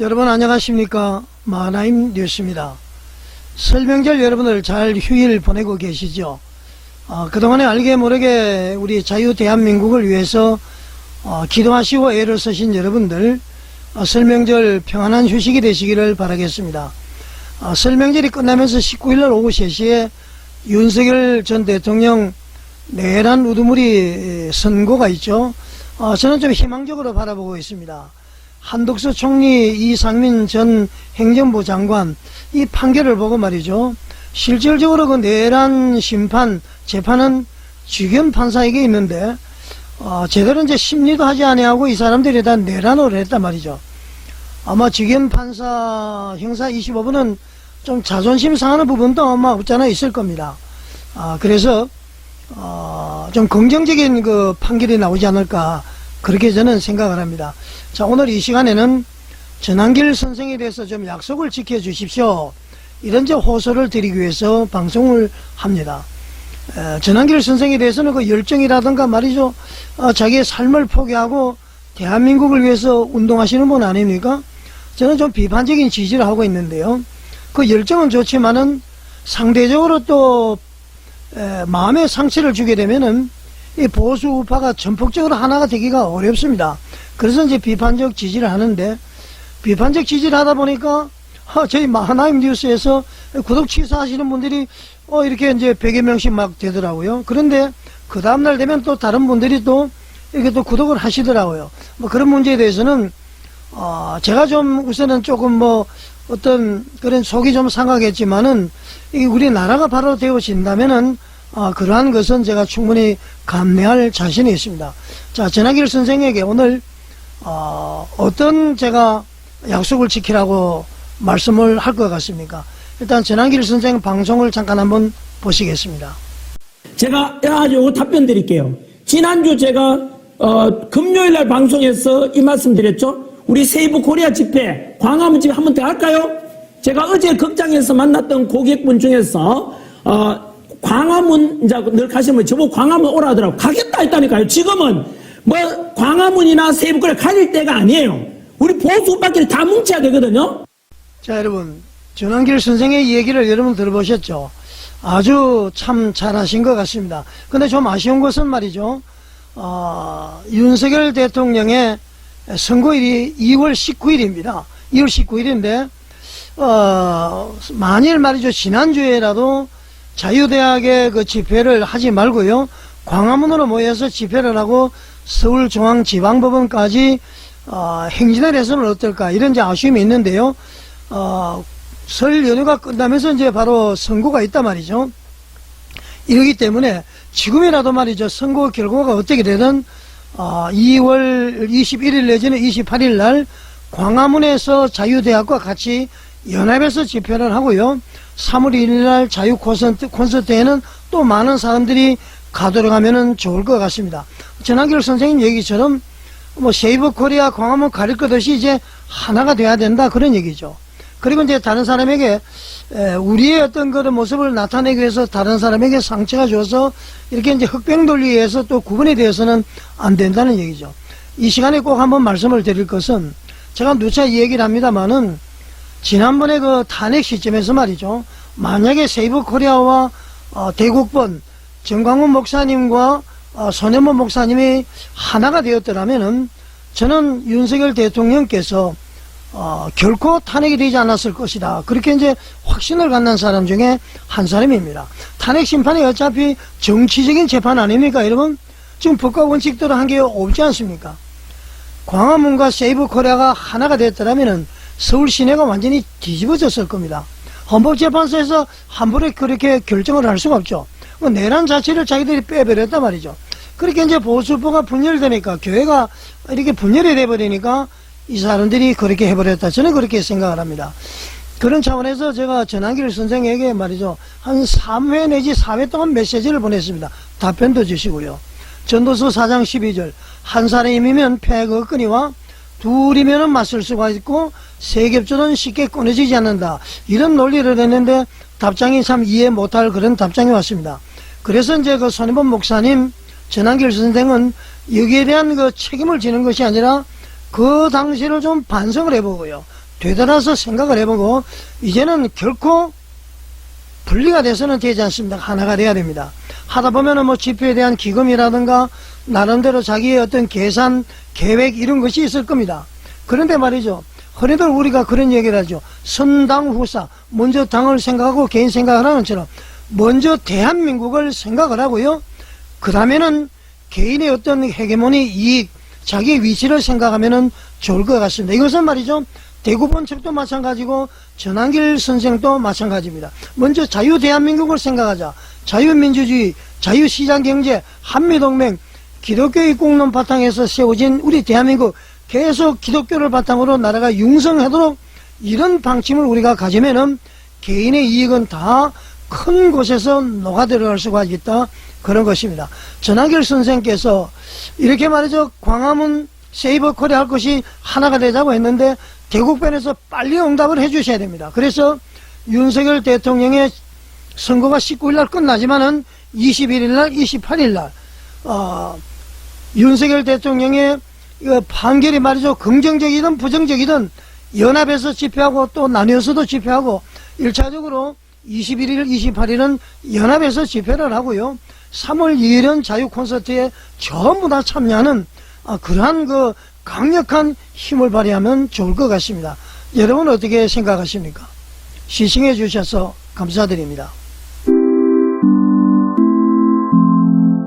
여러분 안녕하십니까 마나임 뉴스입니다. 설명절 여러분들 잘 휴일 보내고 계시죠? 어, 그동안에 알게 모르게 우리 자유 대한민국을 위해서 어, 기도하시고 애를 쓰신 여러분들 어, 설명절 평안한 휴식이 되시기를 바라겠습니다. 어, 설명절이 끝나면서 19일날 오후 3시에 윤석열 전 대통령 내란 우두머리 선고가 있죠. 어, 저는 좀 희망적으로 바라보고 있습니다. 한독수 총리, 이상민 전 행정부 장관 이 판결을 보고 말이죠. 실질적으로 그 내란 심판 재판은 주견 판사에게 있는데 어, 제대로 이제 심리도 하지 아니하고 이 사람들이 다 내란을 했단 말이죠. 아마 주견 판사 형사 25분은 좀 자존심 상하는 부분도 아마 없잖아 있을 겁니다. 아, 그래서 어, 좀 긍정적인 그 판결이 나오지 않을까 그렇게 저는 생각을 합니다. 자, 오늘 이 시간에는 전한길 선생에 대해서 좀 약속을 지켜 주십시오. 이런 저 호소를 드리기 위해서 방송을 합니다. 에, 전한길 선생에 대해서는 그 열정이라든가 말이죠. 어, 자기의 삶을 포기하고 대한민국을 위해서 운동하시는 분 아닙니까? 저는 좀 비판적인 지지를 하고 있는데요. 그 열정은 좋지만은 상대적으로 또 에, 마음의 상처를 주게 되면은 이 보수 우파가 전폭적으로 하나가 되기가 어렵습니다. 그래서 이제 비판적 지지를 하는데 비판적 지지를 하다 보니까 어, 저희 하나임 뉴스에서 구독 취소하시는 분들이 어, 이렇게 이제 100여 명씩 막 되더라고요. 그런데 그 다음날 되면 또 다른 분들이 또 이렇게 또 구독을 하시더라고요. 뭐 그런 문제에 대해서는 어, 제가 좀 우선은 조금 뭐 어떤 그런 속이 좀 상하겠지만은 이 우리나라가 바로 되어진다면은 아, 그러한 것은 제가 충분히 감내할 자신이 있습니다. 자, 전하길 선생에게 오늘 어, 어떤 제가 약속을 지키라고 말씀을 할 것 같습니까? 일단 전하길 선생 방송을 잠깐 한번 보시겠습니다. 제가 아주 답변 드릴게요. 지난주 제가 어, 금요일 날 방송에서 이 말씀 드렸죠. 우리 세이브 코리아 집회 광화문 집회 한 번 더 할까요? 제가 어제 극장에서 만났던 고객분 중에서 어, 광화문 이제 늘 가시면 저보고 광화문 오라 하더라고 가겠다 했다니까요. 지금은 뭐 광화문이나 코리아 가릴 때가 아니에요. 우리 보수 우파끼리 다 뭉쳐야 되거든요. 자, 여러분. 전한길 선생의 얘기를 여러분 들어보셨죠? 아주 참 잘하신 것 같습니다. 근데 좀 아쉬운 것은 말이죠. 어, 윤석열 대통령의 선거일이 2월 19일입니다. 2월 19일인데, 어, 만일 말이죠. 지난주에라도 자유대학의 그 집회를 하지 말고요. 광화문으로 모여서 집회를 하고 서울중앙지방법원까지 어, 행진을 해서는 어떨까 이런 이제 아쉬움이 있는데요. 어, 설 연휴가 끝나면서 이제 바로 선고가 있단 말이죠. 이러기 때문에 지금이라도 말이죠. 선거 결과가 어떻게 되든 어, 2월 21일 내지는 28일 날 광화문에서 자유대학과 같이 연합해서 집회를 하고요. 3월 1일 날 자유 콘서트, 콘서트에는 또 많은 사람들이 가도록 하면은 좋을 것 같습니다. 전한길 선생님 얘기처럼 뭐 세이버 코리아 광화문 가릴 것 없이 이제 하나가 돼야 된다 그런 얘기죠. 그리고 이제 다른 사람에게 에, 우리의 어떤 그런 모습을 나타내기 위해서 다른 사람에게 상처가 줘서 이렇게 이제 흑병 돌리기 위해서 또 구분이 되어서는 안 된다는 얘기죠. 이 시간에 꼭 한번 말씀을 드릴 것은 제가 누차 이 얘기를 합니다만은 지난번에 그 탄핵 시점에서 말이죠. 만약에 세이버 코리아와 어, 대국본 정광훈 목사님과 어, 손혜모 목사님이 하나가 되었더라면은 저는 윤석열 대통령께서 어, 결코 탄핵이 되지 않았을 것이다. 그렇게 이제 확신을 갖는 사람 중에 한 사람입니다. 탄핵 심판이 어차피 정치적인 재판 아닙니까, 여러분? 지금 법과 원칙대로 한 게 없지 않습니까? 광화문과 세이브 코리아가 하나가 됐더라면은 서울 시내가 완전히 뒤집어졌을 겁니다. 헌법재판소에서 함부로 그렇게 결정을 할 수가 없죠. 그 내란 자체를 자기들이 빼버렸단 말이죠. 그렇게 이제 보수포가 분열되니까 교회가 이렇게 분열이 돼버리니까 이 사람들이 그렇게 해버렸다. 저는 그렇게 생각을 합니다. 그런 차원에서 제가 전한길 선생에게 말이죠. 한 3회 내지 4회 동안 메시지를 보냈습니다. 답변도 주시고요. 전도서 4장 12절. 한 사람이면 패가 없거니와 둘이면은 맞설 수가 있고 세 겹줄은 쉽게 끊어지지 않는다. 이런 논리를 했는데 답장이 참 이해 못할 그런 답장이 왔습니다. 그래서 이제 그 손해범 목사님, 전한길 선생은 여기에 대한 그 책임을 지는 것이 아니라 그 당시를 좀 반성을 해보고요. 되돌아서 생각을 해보고 이제는 결코 분리가 돼서는 되지 않습니다. 하나가 돼야 됩니다. 하다 보면은 뭐 집회에 대한 기금이라든가 나름대로 자기의 어떤 계산, 계획 이런 것이 있을 겁니다. 그런데 말이죠. 흔히들 우리가 그런 얘기를 하죠. 선당 후사. 먼저 당을 생각하고 개인 생각을 하는 것처럼 먼저 대한민국을 생각을 하고요. 그 다음에는 개인의 어떤 헤게모니 이익, 자기 위치를 생각하면은 좋을 것 같습니다. 이것은 말이죠. 대구본 책도 마찬가지고 전한길 선생도 마찬가지입니다. 먼저 자유 대한민국을 생각하자. 자유민주주의, 자유시장경제, 한미동맹, 기독교의 공론 바탕에서 세워진 우리 대한민국 계속 기독교를 바탕으로 나라가 융성하도록 이런 방침을 우리가 가지면은 개인의 이익은 다 큰 곳에서 녹아 들어갈 수가 있다. 그런 것입니다. 전하길 선생께서 이렇게 말이죠. 광화문 세이버 코리아 할 것이 하나가 되자고 했는데 대국변에서 빨리 응답을 해 주셔야 됩니다. 그래서 윤석열 대통령의 선거가 19일 날 끝나지만은 21일 날, 28일 날, 어, 윤석열 대통령의 이 판결이 말이죠. 긍정적이든 부정적이든 연합해서 집회하고 또 나뉘어서도 집회하고 1차적으로 21일, 28일은 연합해서 집회를 하고요. 3월 2일은 자유 콘서트에 전부 다 참여하는 아, 그러한 그 강력한 힘을 발휘하면 좋을 것 같습니다. 여러분 어떻게 생각하십니까? 시청해 주셔서 감사드립니다.